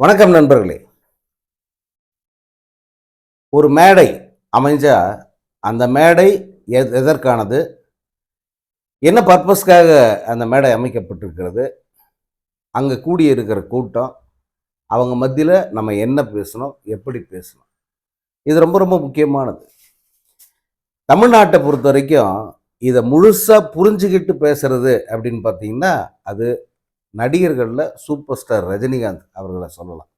வணக்கம் நண்பர்களே. ஒரு மேடை அமைஞ்சா அந்த மேடை எதற்கானது? என்ன பர்பஸ்க்காக அந்த மேடை அமைக்கப்பட்டிருக்கிறது? அங்கே கூடியிருக்கிற கூட்டம் அவங்க மத்தியில் நம்ம என்ன பேசணும் எப்படி பேசணும்? இது ரொம்ப ரொம்ப முக்கியமானது. தமிழ்நாட்டை பொறுத்த வரைக்கும் இதை முழுசாக புரிஞ்சுக்கிட்டு பேசுறது அப்படின்னு பார்த்தீங்கன்னா அது நடிகர்களில் சூப்பர் ஸ்டார் ரஜினிகாந்த் அவர்களை சொல்லலாம்.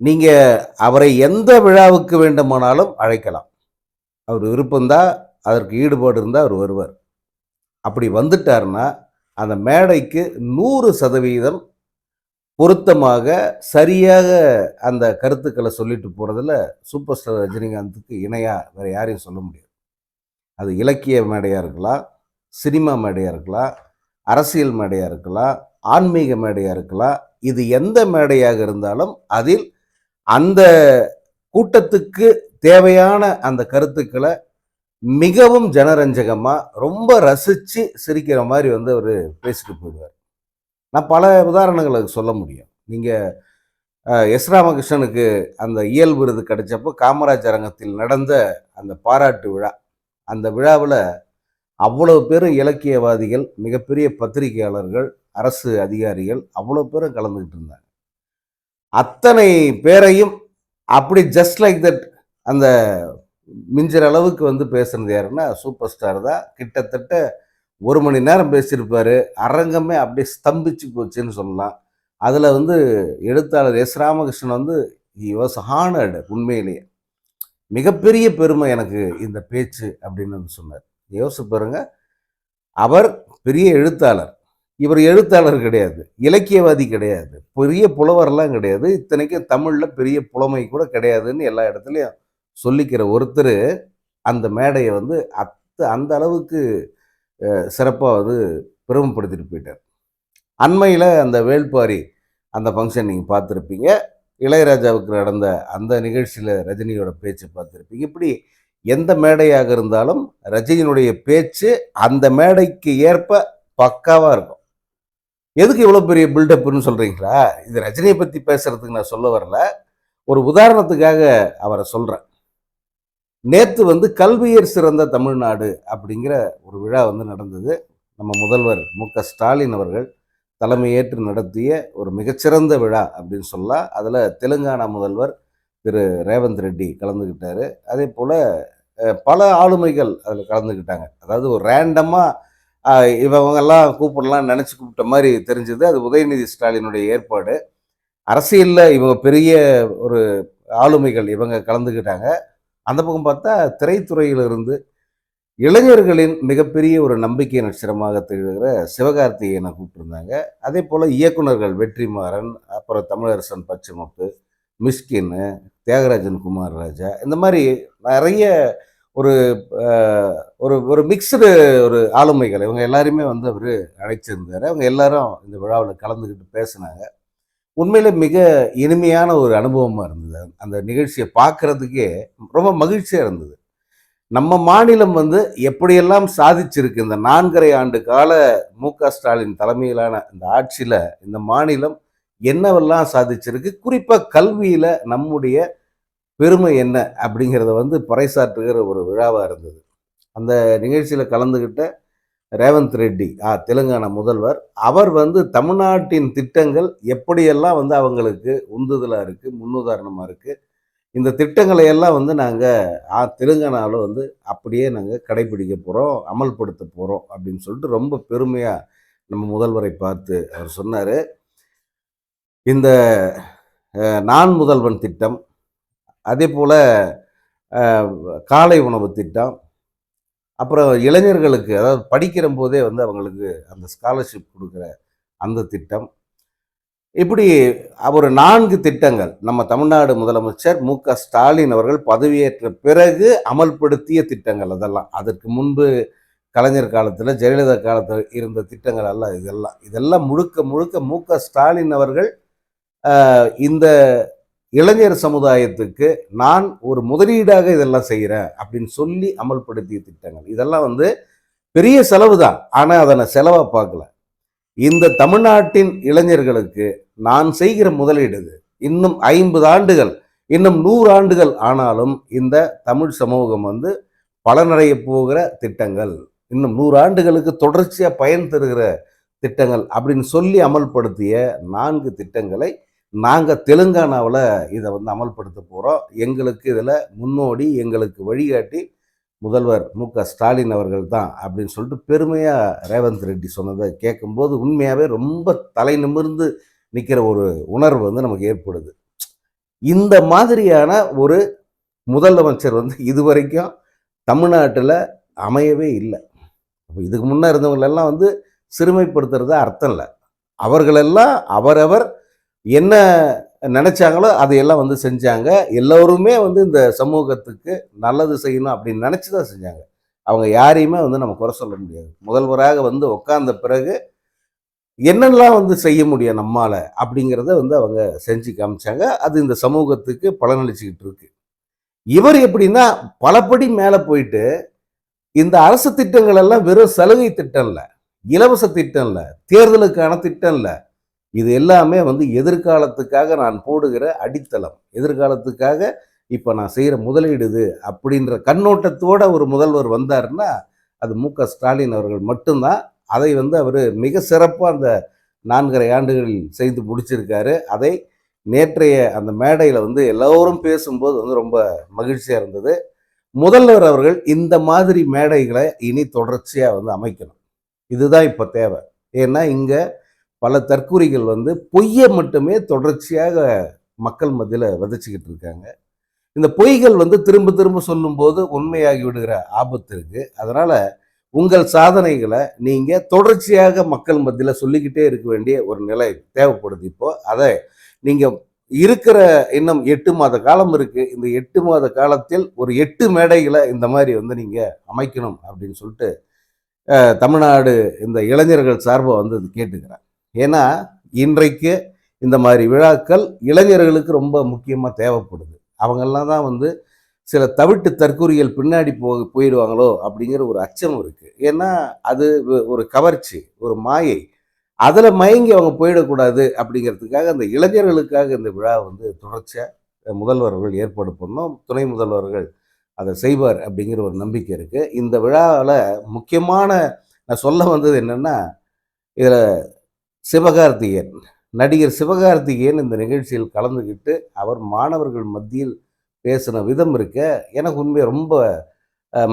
நீங்கள் அவரை எந்த விழாவுக்கு வேண்டுமானாலும் அழைக்கலாம். அவர் விருப்பம்தான் அதற்கு ஈடுபாடு இருந்தால் அவர் வருவார். அப்படி வந்துட்டாருன்னா அந்த மேடைக்கு நூறு சதவீதம் பொருத்தமாக சரியாக அந்த கருத்துக்களை சொல்லிட்டு போகிறதுல சூப்பர் ஸ்டார் ரஜினிகாந்துக்கு இணையாக வேறு யாரையும் சொல்ல முடியாது. அது இலக்கிய மேடையாக இருக்கலாம் சினிமா மேடையாக இருக்கலாம் அரசியல் மேடையாக இருக்கலாம் ஆன்மீக மேடையாக இருக்கலாம் இது எந்த மேடையாக இருந்தாலும் அதில் அந்த கூட்டத்துக்கு தேவையான அந்த கருத்துக்களை மிகவும் ஜனரஞ்சகமாக ரொம்ப ரசித்து சிரிக்கிற மாதிரி வந்து அவர் பேசிட்டு போயிடுவார். நான் பல உதாரணங்களுக்கு சொல்ல முடியும். நீங்கள் எஸ் ராமகிருஷ்ணனுக்கு அந்த இயல் விருது கிடைச்சப்போ காமராஜ் அரங்கத்தில் நடந்த அந்த பாராட்டு விழா அந்த விழாவில் அவ்வளவு பேரும் இலக்கியவாதிகள் மிகப்பெரிய பத்திரிகையாளர்கள் அரசு அதிகாரிகள் அவ்வளோ பேரும் கலந்துக்கிட்டு இருந்தாங்க. அத்தனை பேரையும் அப்படி ஜஸ்ட் லைக் தட் அந்த மிஞ்சிற அளவுக்கு வந்து பேசுனது யாருன்னா சூப்பர் ஸ்டார் தான். கிட்டத்தட்ட ஒரு மணி நேரம் பேசியிருப்பார். அரங்கமே அப்படியே ஸ்தம்பிச்சு போச்சுன்னு சொல்லலாம். அதில் வந்து எழுத்தாளர் எஸ். ராமகிருஷ்ணன் வந்து ஹி வாஸ் ஹானர்டு உண்மையிலேயே. மிகப்பெரிய பெருமை எனக்கு இந்த பேச்சு அப்படின்னு வந்து சொன்னார். யோசிச்சு பாருங்க. அவர் பெரிய எழுத்தாளர். இவர் எழுத்தாளர் கிடையாது. இலக்கியவாதி கிடையாது. பெரிய புலவர்லாம் கிடையாது. இத்தனைக்கும் தமிழில் பெரிய புலமை கூட கிடையாதுன்னு எல்லா இடத்துலையும் சொல்லிக்கிற ஒருத்தர் அந்த மேடையை வந்து அத்த அந்த அளவுக்கு சிறப்பாக வந்து பெருமைப்படுத்திட்டு போயிட்டார். அண்மையில் அந்த வேள்பாரி அந்த ஃபங்க்ஷன் நீங்கள் பார்த்துருப்பீங்க. இளையராஜாவுக்கு நடந்த அந்த நிகழ்ச்சியில் ரஜினியோட பேச்சு பார்த்துருப்பீங்க. இப்படி எந்த மேடையாக இருந்தாலும் ரஜினியினுடைய பேச்சு அந்த மேடைக்கு ஏற்ப பக்காவாக இருக்கும். எதுக்கு இவ்வளோ பெரிய பில்டப்னு சொல்கிறீங்களா இது ரஜினியை பற்றி பேசுறதுக்கு நான் சொல்ல வரல. ஒரு உதாரணத்துக்காக அவரை சொல்கிறேன் நேற்று வந்து கல்வியர் சிறந்த தமிழ்நாடு அப்படிங்கிற ஒரு விழா வந்து நடந்தது. நம்ம முதல்வர் மு க ஸ்டாலின் அவர்கள் தலைமையேற்று நடத்திய ஒரு மிகச்சிறந்த விழா அப்படின்னு சொல்லலாம். அதில் தெலுங்கானா முதல்வர் திரு ரேவந்த் ரெட்டி கலந்துக்கிட்டாரு. அதே போல் பல ஆளுமைகள் அதில் கலந்துக்கிட்டாங்க. அதாவது ஒரு ரேண்டமாக இவங்கெல்லாம் கூப்பிடலாம் நினச்சி கூப்பிட்ட மாதிரி தெரிஞ்சது. அது உதயநிதி ஸ்டாலினுடைய ஏற்பாடு. அரசியலில் இவங்க பெரிய ஒரு ஆளுமைகள் இவங்க கலந்துக்கிட்டாங்க. அந்த பக்கம் பார்த்தா திரைத்துறையிலிருந்து இளைஞர்களின் மிகப்பெரிய ஒரு நம்பிக்கை நட்சத்திரமாக திகழ்கிற சிவகார்த்திகேயனை கூப்பிட்டுருந்தாங்க. அதே போல் இயக்குனர்கள் வெற்றிமாறன் அப்புறம் தமிழரசன் பச்சைமுத்து மிஸ்கின்னு தியாகராஜன் குமார் ராஜா இந்த மாதிரி நிறைய ஒரு ஒரு ஒரு மிக்சடு ஒரு ஆளுமைகள். இவங்க எல்லாருமே வந்து அவர் அழைச்சிருந்தார். அவங்க எல்லாரும் இந்த விழாவில் கலந்துக்கிட்டு பேசினாங்க. உண்மையில் மிக இனிமையான ஒரு அனுபவமாக இருந்தது. அந்த நிகழ்ச்சியை பார்க்கறதுக்கே ரொம்ப மகிழ்ச்சியாக இருந்தது. நம்ம மாநிலம் வந்து எப்படியெல்லாம் சாதிச்சிருக்கு? இந்த நான்கரை ஆண்டு கால மு க ஸ்டாலின் தலைமையிலான இந்த ஆட்சியில் இந்த மாநிலம் என்னவெல்லாம் சாதிச்சிருக்கு? குறிப்பாக கல்வியில் நம்முடைய பெருமை என்ன? அப்படிங்கிறத வந்து பறைசாற்றுகிற ஒரு விழாவாக இருந்தது. அந்த நிகழ்ச்சியில் கலந்துக்கிட்ட ரேவந்த் ரெட்டி ஆ தெலுங்கானா முதல்வர் அவர் வந்து தமிழ்நாட்டின் திட்டங்கள் எப்படியெல்லாம் வந்து அவங்களுக்கு உந்துதலாக இருக்குது முன்னுதாரணமாக இருக்குது இந்த திட்டங்களை எல்லாம் வந்து நாங்கள் ஆ தெலுங்கானாவில் வந்து அப்படியே நாங்கள் கடைபிடிக்க போகிறோம் அமல்படுத்த போகிறோம் அப்படின்னு சொல்லிட்டு ரொம்ப பெருமையாக நம்ம முதல்வரை பார்த்து அவர் சொன்னார். இந்த நான் முதல்வன் திட்டம் அதே போல் காலை உணவு திட்டம் அப்புறம் இளைஞர்களுக்கு அதாவது படிக்கிற போதே வந்து அவங்களுக்கு அந்த ஸ்காலர்ஷிப் கொடுக்குற அந்த திட்டம். இப்படி ஒரு நான்கு திட்டங்கள் நம்ம தமிழ்நாடு முதலமைச்சர் மு க ஸ்டாலின் அவர்கள் பதவியேற்ற பிறகு அமல்படுத்திய திட்டங்கள் அதெல்லாம். அதற்கு முன்பு கலைஞர் காலத்தில் ஜெயலலிதா காலத்தில் இருந்த திட்டங்கள் எல்லாம் இதெல்லாம் இதெல்லாம் முழுக்க முழுக்க மு க ஸ்டாலின் அவர்கள் இந்த இளைஞர் சமுதாயத்துக்கு நான் ஒரு முதலீடாக இதெல்லாம் செய்கிறேன் அப்படின்னு சொல்லி அமல்படுத்திய திட்டங்கள். இதெல்லாம் வந்து பெரிய செலவு தான். ஆனால் அதை நான் செலவாக பார்க்கல. இந்த தமிழ்நாட்டின் இளைஞர்களுக்கு நான் செய்கிற முதலீடு இது. இன்னும் ஐம்பது ஆண்டுகள் இன்னும் நூறு ஆண்டுகள் ஆனாலும் இந்த தமிழ் சமூகம் வந்து பலனடைய போகிற திட்டங்கள். இன்னும் நூறு ஆண்டுகளுக்கு தொடர்ச்சியாக பயன் தருகிற திட்டங்கள் அப்படின்னு சொல்லி அமல்படுத்திய நான்கு திட்டங்களை நாங்கள் தெலுங்கானாவில் இதை வந்து அமல்படுத்த போகிறோம் எங்களுக்கு இதில் முன்னோடி எங்களுக்கு வழிகாட்டி முதல்வர் மு. க. ஸ்டாலின் அவர்கள் தான் அப்படின்னு சொல்லிட்டு பெருமையாக ரேவந்த் ரெட்டி சொன்னதை கேட்கும்போது உண்மையாகவே ரொம்ப தலை நிமிர்ந்து நிற்கிற ஒரு உணர்வு வந்து நமக்கு ஏற்படுது. இந்த மாதிரியான ஒரு முதலமைச்சர் வந்து இதுவரைக்கும் தமிழ்நாட்டில் அமையவே இல்லை. இதுக்கு முன்னே இருந்தவங்களெல்லாம் வந்து சிறுமைப்படுத்துறது அர்த்தம் இல்லை. அவர்களெல்லாம் அவரவர் என்ன நினச்சாங்களோ அதையெல்லாம் வந்து செஞ்சாங்க. எல்லோருமே வந்து இந்த சமூகத்துக்கு நல்லது செய்யணும் அப்படின்னு நினச்சி தான் செஞ்சாங்க. அவங்க யாரையுமே வந்து நம்ம குறை சொல்ல முடியாது. முதல்வராக வந்து உட்கார்ந்த பிறகு என்னெல்லாம் வந்து செய்ய முடியும் நம்மால் அப்படிங்கிறத வந்து அவங்க செஞ்சு காமிச்சாங்க. அது இந்த சமூகத்துக்கு பலனளிச்சுக்கிட்டு இருக்கு. இவர் எப்படின்னா பலபடி மேலே போயிட்டு இந்த அரசு திட்டங்கள் எல்லாம் வெறும் சலுகை திட்டம் இல்லை இலவச திட்டம் இல்லை தேர்தலுக்கான திட்டம் இல்லை இது எல்லாமே வந்து எதிர்காலத்துக்காக நான் போடுகிற அடித்தளம். எதிர்காலத்துக்காக இப்போ நான் செய்கிற முதலீடு இது அப்படின்ற கண்ணோட்டத்தோட ஒரு முதல்வர் வந்தாருன்னா அது மு. க. ஸ்டாலின் அவர்கள் மட்டும்தான். அதை வந்து அவர் மிக சிறப்பாக அந்த நான்கரை ஆண்டுகளில் செய்து முடிச்சிருக்காரு. அதை நேற்றைய அந்த மேடையில் வந்து எல்லோரும் பேசும்போது வந்து ரொம்ப மகிழ்ச்சியாக இருந்தது. முதல்வர் அவர்கள் இந்த மாதிரி மேடைகளை இனி தொடர்ச்சியாக வந்து அமைக்கணும். இதுதான் இப்போ தேவை. ஏன்னா இங்கே பல தற்கூரிகள் வந்து பொய்யை மட்டுமே தொடர்ச்சியாக மக்கள் மத்தியில் விதைச்சிக்கிட்டு இருக்காங்க. இந்த பொய்கள் வந்து திரும்ப திரும்ப சொல்லும்போது உண்மையாகி விடுகிற ஆபத்து இருக்குது அதனால் உங்கள் சாதனைகளை நீங்கள் தொடர்ச்சியாக மக்கள் மத்தியில் சொல்லிக்கிட்டே இருக்க வேண்டிய ஒரு நிலை தேவைப்படுது இப்போது அதை நீங்கள் இருக்கிற இன்னும் எட்டு மாத காலம் இருக்குது இந்த எட்டு மாத காலத்தில் ஒரு எட்டு மேடைகளை இந்த மாதிரி வந்து நீங்கள் அமைக்கணும் அப்படின்னு சொல்லிட்டு தமிழ்நாடு இந்த இளைஞர்கள் சார்பாக வந்து கேட்டுக்கிறேன் ஏன்னா இன்றைக்கு இந்த மாதிரி விழாக்கள் இளைஞர்களுக்கு ரொம்ப முக்கியமாக தேவைப்படுது. அவங்கெல்லாம் தான் வந்து சில தவிட்டு தற்கூறிகள் பின்னாடி போ போயிடுவாங்களோ அப்படிங்கிற ஒரு அச்சம் இருக்குது ஏன்னா அது ஒரு கவர்ச்சி ஒரு மாயை. அதில் மயங்கி அவங்க போயிடக்கூடாது அப்படிங்கிறதுக்காக அந்த இளைஞர்களுக்காக இந்த விழா வந்து தொடர்ச்சியாக முதல்வர்கள் ஏற்பாடு பண்ணோம். துணை முதல்வர்கள் அதை செய்வார் அப்படிங்கிற ஒரு நம்பிக்கை இருக்குது இந்த விழாவில் முக்கியமான நான் சொல்ல வந்தது என்னென்னா இதில் சிவகார்த்திகேயன். நடிகர் சிவகார்த்திகேயன் இந்த நிகழ்ச்சியில் கலந்துக்கிட்டு அவர் மாணவர்கள் மத்தியில் பேசின விதம் இருக்க எனக்கு உண்மை ரொம்ப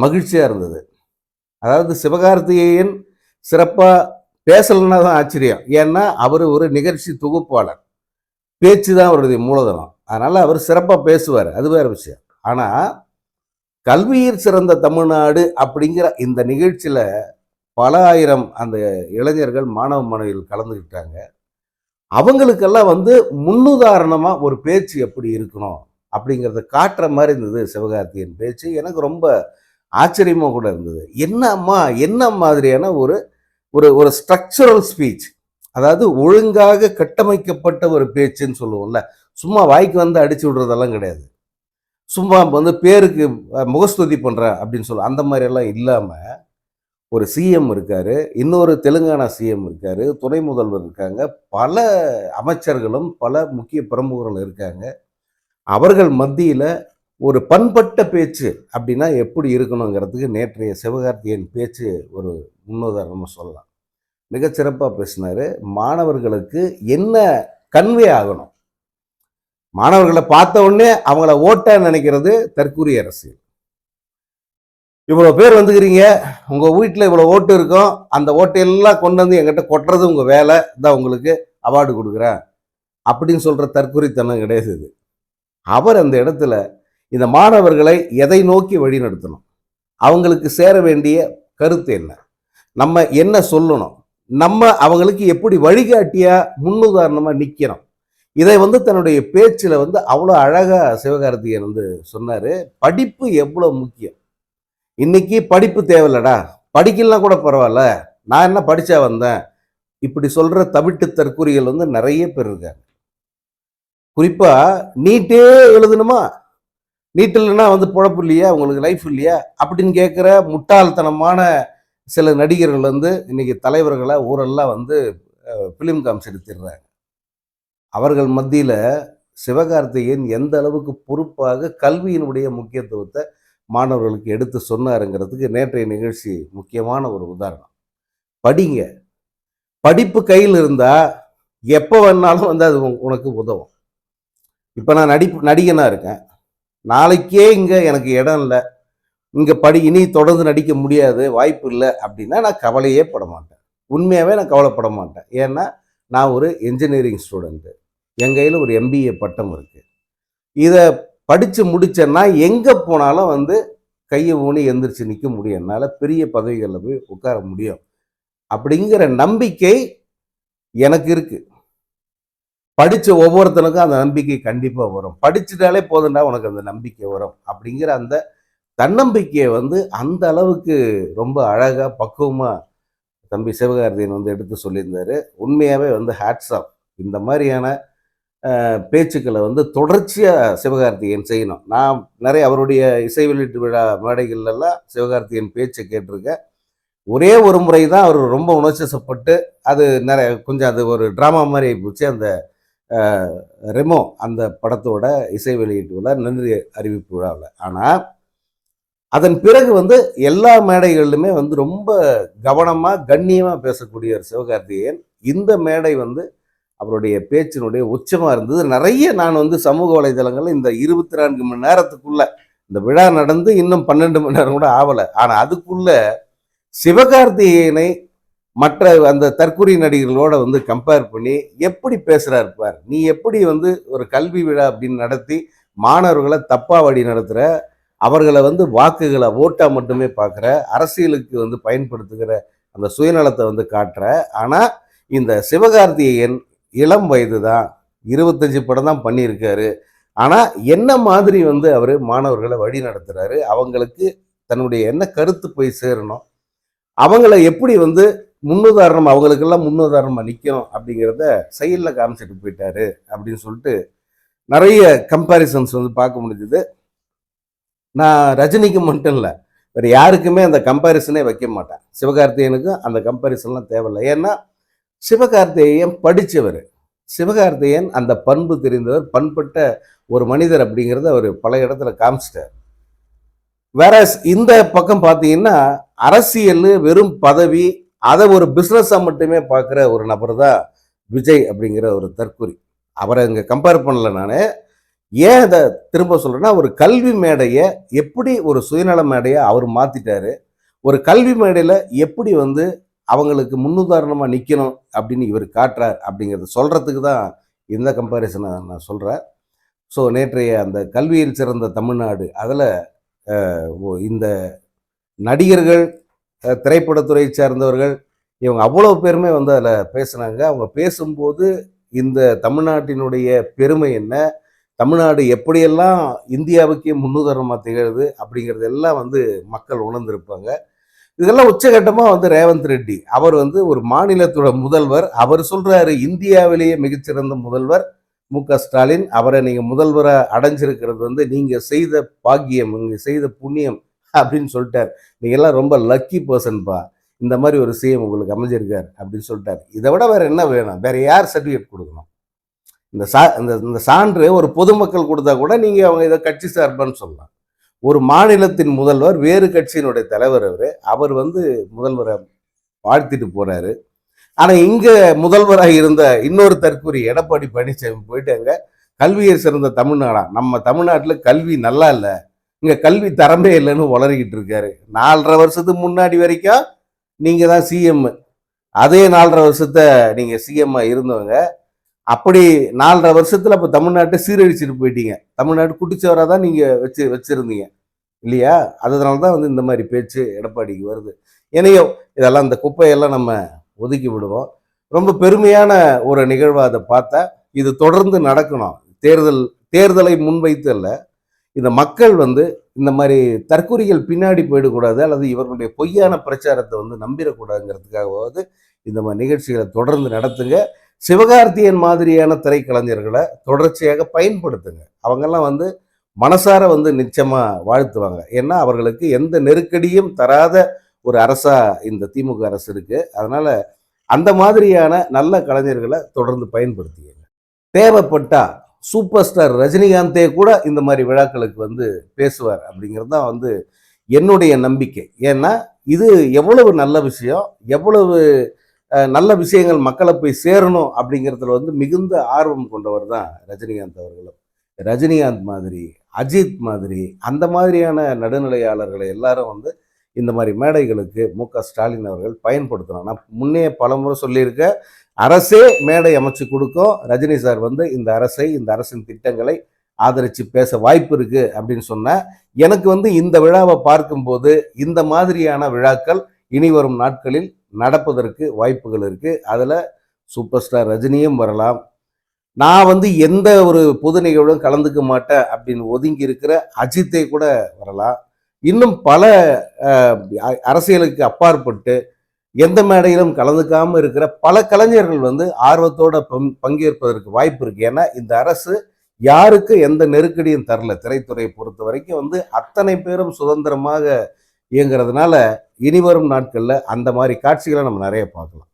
மகிழ்ச்சியாக இருந்தது. அதாவது சிவகார்த்திகேயன் சிறப்பாக பேசலைன்னா தான் ஆச்சரியம். ஏன்னா அவர் ஒரு நிகழ்ச்சி தொகுப்பாளர். பேச்சு தான் அவருடைய மூலதனம். அதனால் அவர் சிறப்பாக பேசுவார். அது வேற விஷயம். ஆனால் கல்வியில் சிறந்த தமிழ்நாடு அப்படிங்கிற இந்த நிகழ்ச்சியில் பல ஆயிரம் அந்த இளைஞர்கள் மாணவ மாணவிகள் கலந்துக்கிட்டாங்க அவங்களுக்கெல்லாம் வந்து முன்னுதாரணமாக ஒரு பேச்சு எப்படி இருக்கணும் அப்படிங்கிறத காட்டுற மாதிரி இருந்தது சிவகார்த்தியின் பேச்சு. எனக்கு ரொம்ப ஆச்சரியமாக கூட இருந்தது. என்னம்மா என்ன மாதிரியான ஒரு ஒரு ஒரு ஸ்ட்ரக்சரல் ஸ்பீச் அதாவது ஒழுங்காக கட்டமைக்கப்பட்ட ஒரு பேச்சுன்னு சொல்லுவோம்ல. சும்மா வாய்க்கு வந்து அடிச்சு விடுறதெல்லாம் கிடையாது. சும்மா வந்து பேருக்கு முகஸ்துதி பண்ணுறேன் அப்படின்னு சொல்லுவோம் அந்த மாதிரியெல்லாம் இல்லாமல் ஒரு சிஎம் இருக்காரு இன்னொரு தெலுங்கானா சிஎம் இருக்காரு துணை முதல்வர் இருக்காங்க பல அமைச்சர்களும் பல முக்கிய பிரமுகர்கள் இருக்காங்க. அவர்கள் மத்தியில் ஒரு பண்பட்ட பேச்சு அப்படின்னா எப்படி இருக்கணுங்கிறதுக்கு நேற்றைய சிவகார்த்தியன் பேச்சு ஒரு முன்னுதாரணமாக சொல்லலாம். மிகச்சிறப்பாக பேசினார். மாணவர்களுக்கு என்ன கன்வே ஆகணும்? மாணவர்களை பார்த்த உடனே அவங்கள ஓட்ட நினைக்கிறது தற்கூரிய அரசியல். இவ்வளோ பேர் வந்துக்கிறீங்க. உங்கள் வீட்டில் இவ்வளோ ஓட்டு இருக்கும். அந்த ஓட்டையெல்லாம் கொண்டு வந்து எங்கிட்ட கொட்டுறது உங்கள் வேலை. தான் உங்களுக்கு அவார்டு கொடுக்குறேன். அப்படின்னு சொல்கிற தற்குறித்தனம் கிடையாது இது. அவர் அந்த இடத்துல இந்த மாணவர்களை எதை நோக்கி வழிநடத்தணும் அவங்களுக்கு சேர வேண்டிய கருத்து என்ன? நம்ம என்ன சொல்லணும்? நம்ம அவங்களுக்கு எப்படி வழிகாட்டியா முன்னுதாரணமாக நிற்கிறோம் இதை வந்து தன்னுடைய பேச்சில் வந்து அவ்வளோ அழகாக சிவகார்த்திகேயன் வந்து சொன்னார். படிப்பு எவ்வளோ முக்கியம்? இன்னைக்கு படிப்பு தேவையில்லடா. படிக்கலாம் கூட பரவாயில்ல. நான் என்ன படித்தா வந்தேன்? இப்படி சொல்கிற தவிட்டு தற்கூறிகள் வந்து நிறைய பேர் இருக்காங்க. குறிப்பாக நீட்டே எழுதணுமா? நீட் இல்லைன்னா வந்து பொழப்பு இல்லையா? உங்களுக்கு லைஃப் இல்லையா? அப்படின்னு கேட்குற முட்டாள்தனமான சில நடிகர்கள் வந்து இன்னைக்கு தலைவர்களை ஊரெல்லாம் வந்து ஃபிலிம் காமிச்செடுத்திடுறாங்க அவர்கள் மத்தியில் சிவகார்த்திகேயன் எந்த அளவுக்கு பொறுப்பாக கல்வியினுடைய முக்கியத்துவத்தை மாணவர்களுக்கு எடுத்து சொன்னாருங்கிறதுக்கு நேற்றைய நிகழ்ச்சி முக்கியமான ஒரு உதாரணம். படிங்க. படிப்பு கையில் இருந்தால் எப்போ வேணாலும் வந்து அது உனக்கு- உனக்கு உதவும். இப்போ நான் நடிப்பு நடிகனாக இருக்கேன். நாளைக்கே இங்கே எனக்கு இடம் இல்லை. இங்கே படி இனி தொடர்ந்து நடிக்க முடியாது வாய்ப்பு இல்லை அப்படின்னா நான் கவலையே பட மாட்டேன். உண்மையாகவே நான் கவலைப்பட மாட்டேன். ஏன்னா நான் ஒரு என்ஜினியரிங் ஸ்டூடெண்ட்டு என் கையில் ஒரு எம்பிஏ பட்டம் இருக்குது இதை படித்து முடிச்சேன்னா எங்கே போனாலும் வந்து கையை ஊனி எந்திரிச்சு நிற்க முடியும். என்னால் பெரிய பதவிகளில் போய் உட்கார முடியும். அப்படிங்கிற நம்பிக்கை எனக்கு இருக்குது படித்த ஒவ்வொருத்தனுக்கும் அந்த நம்பிக்கை கண்டிப்பாக வரும். படிச்சுட்டாலே போதுண்டா உனக்கு அந்த நம்பிக்கை வரும். அப்படிங்கிற அந்த தன்னம்பிக்கையை வந்து அந்த அளவுக்கு ரொம்ப அழகாக பக்குவமாக தம்பி சிவகார்த்தியன் வந்து எடுத்து சொல்லியிருந்தார். உண்மையாகவே வந்து ஹேட்ஸ் ஆஃப் இந்த மாதிரியான பேச்சுக்களை வந்து தொடர்ச்சியாக சிவகார்த்திகேயன் செய்யணும். நான் நிறைய அவருடைய இசை வெளியீட்டு விழா மேடைகள்லாம் சிவகார்த்திகேயன் பேச்சை கேட்டிருக்கேன். ஒரே ஒரு முறை தான் அவர் ரொம்ப உணர்ச்சிசப்பட்டு அது நிறைய கொஞ்சம் அது ஒரு ட்ராமா மாதிரி போச்சு. அந்த ரெமோ அந்த படத்தோட இசை வெளியீட்டு விழா நன்றி அறிவிப்பு விழாவில். ஆனால் அதன் பிறகு வந்து எல்லா மேடைகளிலுமே வந்து ரொம்ப கவனமாக கண்ணியமாக பேசக்கூடிய ஒரு சிவகார்த்திகேயன். இந்த மேடை வந்து அவருடைய பேச்சினுடைய உச்சமாக இருந்தது. நிறைய நான் வந்து சமூக வலைதளங்களில் இந்த இருபத்தி நான்கு மணி நேரத்துக்குள்ள இந்த விழா நடந்து இன்னும் பன்னெண்டு மணி நேரம் கூட ஆகலை ஆனால் அதுக்குள்ள சிவகார்த்திகேயனை மற்ற அந்த தற்கொலை நடிகர்களோட வந்து கம்பேர் பண்ணி எப்படி பேசுகிறாரு பார். நீ எப்படி வந்து ஒரு கல்வி விழா அப்படின்னு நடத்தி மாணவர்களை தப்பா வழி நடத்துகிற அவர்களை வந்து வாக்குகளை ஓட்டா மட்டுமே பார்க்குற அரசியலுக்கு வந்து பயன்படுத்துகிற அந்த சுயநலத்தை வந்து காட்டுற. ஆனால் இந்த சிவகார்த்திகேயன் இளம் வயது தான் இருபத்தஞ்சி படம் தான் பண்ணியிருக்காரு. ஆனால் என்ன மாதிரி வந்து அவர் மாணவர்களை வழி நடத்துகிறாரு அவங்களுக்கு தன்னுடைய என்ன கருத்து போய் சேரணும்? அவங்கள எப்படி வந்து முன்னுதாரணம் அவங்களுக்கெல்லாம் முன்னுதாரணமாக நிற்கணும் அப்படிங்கிறத செயலில் காமிச்சிட்டு போயிட்டாரு அப்படின்னு சொல்லிட்டு நிறைய கம்பாரிசன்ஸ் வந்து பார்க்க முடிஞ்சுது. நான் ரஜினிக்கு மட்டும் இல்லை வேறு யாருக்குமே அந்த கம்பேரிசனே வைக்க மாட்டேன். சிவகார்த்திகேயனுக்கும் அந்த கம்பாரிசன்லாம் தேவையில்லை. ஏன்னா சிவகார்த்திகேயன் படித்தவர் சிவகார்த்திகேயன் அந்த பண்பு தெரிந்தவர் பண்பட்ட ஒரு மனிதர் அப்படிங்கிறத அவர் பல இடத்துல காமிச்சிட்டார். வேற இந்த பக்கம் பார்த்தீங்கன்னா அரசியல் வெறும் பதவி அதை ஒரு பிஸ்னஸாக மட்டுமே பார்க்குற ஒரு நபர் தான் விஜய் அப்படிங்கிற ஒரு தற்குறி அவரை இங்கே கம்பேர் பண்ணல நான். ஏன் அதை திரும்ப சொல்கிறேன்னா ஒரு கல்வி மேடையை எப்படி ஒரு சுயநல மேடையை அவர் மாற்றிட்டாரு ஒரு கல்வி மேடையில் எப்படி வந்து அவங்களுக்கு முன்னுதாரணமாக நிற்கணும் அப்படின்னு இவர் காட்டுறார் அப்படிங்கிறத சொல்கிறதுக்கு தான் இந்த கம்பேரிசனை நான் சொல்கிறேன் ஸோ நேற்றைய அந்த கல்வியில் சிறந்த தமிழ்நாடு அதில் இந்த நடிகர்கள் திரைப்படத்துறை சார்ந்தவர்கள் இவங்க அவ்வளோ பேருமே வந்து அதில் பேசுனாங்க. அவங்க பேசும்போது இந்த தமிழ்நாட்டினுடைய பெருமை என்ன? தமிழ்நாடு எப்படியெல்லாம் இந்தியாவுக்கே முன்னுதாரணமாக திகழுது அப்படிங்கிறதெல்லாம் வந்து மக்கள் உணர்ந்திருப்பாங்க. இதெல்லாம் உச்சகட்டமாக வந்து ரேவந்த் ரெட்டி. அவர் வந்து ஒரு மாநிலத்தோட முதல்வர். அவர் சொல்கிறாரு இந்தியாவிலேயே மிகச்சிறந்த முதல்வர் மு க ஸ்டாலின். அவரை நீங்கள் முதல்வரை அடைஞ்சிருக்கிறது வந்து நீங்கள் செய்த பாக்கியம் நீங்கள் செய்த புண்ணியம் அப்படின்னு சொல்லிட்டார். நீங்கள்லாம் ரொம்ப லக்கி பர்சன்ப்பா இந்த மாதிரி ஒரு சிஎம் உங்களுக்கு அமைஞ்சிருக்கார் அப்படின்னு சொல்லிட்டார். இதை விட வேற என்ன வேணும்? வேறு யார் சர்டிஃபிகேட் கொடுக்கணும்? இந்த சா இந்த இந்த சான்று ஒரு பொதுமக்கள் கொடுத்தா கூட நீங்கள் அவங்க இதை கட்சி சார்பான்னு சொல்லலாம். ஒரு மாநிலத்தின் முதல்வர் வேறு கட்சியினுடைய தலைவர் அவர் அவர் வந்து முதல்வரை வாழ்த்திட்டு போறாரு. ஆனால் இங்கே முதல்வராக இருந்த இன்னொரு தற்கூரி எடப்பாடி பழனிசாமி போயிட்டாங்க. கல்வியை சிறந்த தமிழ்நாடா நம்ம தமிழ்நாட்டில் கல்வி நல்லா இல்லை. இங்கே கல்வி தரமே இல்லைன்னு வளர்கிட்டு இருக்காரு. நாலரை வருஷத்துக்கு முன்னாடி வரைக்கும் நீங்கள் தான் சிஎம் அதே நாலரை வருஷத்தை நீங்கள் சிஎம்மாக இருந்தவங்க. அப்படி நாலரை வருஷத்துல அப்போ தமிழ்நாட்டை சீரழிச்சிட்டு போயிட்டீங்க. தமிழ்நாடு குட்டிச்சவராக தான் நீங்கள் வச்சு வச்சுருந்தீங்க. இல்லையா? அதனால தான் வந்து இந்த மாதிரி பேச்சு எடப்பாடிக்கு வருது. ஏனையோ இதெல்லாம் இந்த குப்பையெல்லாம் நம்ம ஒதுக்கி விடுவோம். ரொம்ப பெருமையான ஒரு நிகழ்வாக அதை பார்த்தா இது தொடர்ந்து நடக்கணும். தேர்தல் தேர்தலை முன்வைத்து அல்ல. இந்த மக்கள் வந்து இந்த மாதிரி தற்கொலைகள் பின்னாடி போயிடக்கூடாது அல்லது இவர்களுடைய பொய்யான பிரச்சாரத்தை வந்து நம்பிடக்கூடாதுங்கிறதுக்காகவாவது இந்த மாதிரி நிகழ்ச்சிகளை தொடர்ந்து நடத்துங்க. சிவகார்த்தியன் மாதிரியான திரைக்கலைஞர்களை தொடர்ச்சியாக பயன்படுத்துங்க. அவங்கெல்லாம் வந்து மனசார வந்து நிச்சயமாக வாழ்த்துவாங்க. ஏன்னா அவர்களுக்கு எந்த நெருக்கடியும் தராத ஒரு அரசா இந்த திமுக அரசு இருக்கு. அதனால அந்த மாதிரியான நல்ல கலைஞர்களை தொடர்ந்து பயன்படுத்திக்கங்க. தேவைப்பட்டா சூப்பர் ஸ்டார் ரஜினிகாந்தே கூட இந்த மாதிரி விழாக்களுக்கு வந்து பேசுவார் அப்படிங்கிறது தான் வந்து என்னுடைய நம்பிக்கை. ஏன்னா இது எவ்வளவு நல்ல விஷயம் எவ்வளவு நல்ல விஷயங்கள் மக்களை போய் சேரணும் அப்படிங்கிறதுல வந்து மிகுந்த ஆர்வம் கொண்டவர் தான் ரஜினிகாந்த் அவர்களும். ரஜினிகாந்த் மாதிரி அஜித் மாதிரி அந்த மாதிரியான நடுநிலையாளர்களை எல்லாரும் வந்து இந்த மாதிரி மேடைகளுக்கு மு க ஸ்டாலின் அவர்கள் பயன்படுத்தணும். நான் முன்னே பலமுறை சொல்லியிருக்க அரசே மேடை அமைச்சு கொடுக்கும். ரஜினி சார் வந்து இந்த அரசை இந்த அரசின் திட்டங்களை ஆதரித்து பேச வாய்ப்பு இருக்கு அப்படின்னு சொன்ன எனக்கு வந்து இந்த விழாவை பார்க்கும்போது இந்த மாதிரியான விழாக்கள் இனி வரும் நாட்களில் நடப்பதற்கு வாய்ப்புகள் இருக்குது அதில் சூப்பர் ஸ்டார் ரஜினியும் வரலாம். நான் வந்து எந்த ஒரு பொது நிகழ்வும் கலந்துக்க மாட்டேன் அப்படின்னு ஒதுங்கி இருக்கிற அஜித்தை கூட வரலாம். இன்னும் பல அரசியலுக்கு அப்பாற்பட்டு எந்த மேடையிலும் கலந்துக்காமல் இருக்கிற பல கலைஞர்கள் வந்து ஆர்வத்தோட பங்- பங்கேற்பதற்கு வாய்ப்பு இருக்கு. ஏன்னா இந்த அரசு யாருக்கு எந்த நெருக்கடியும் தரல. திரைத்துறையை பொறுத்த வரைக்கும் வந்து அத்தனை பேரும் சுதந்திரமாக இயங்குறதுனால இனி வரும் நாட்களில் அந்த மாதிரி காட்சிகளை நம்ம நிறைய பார்க்கலாம்.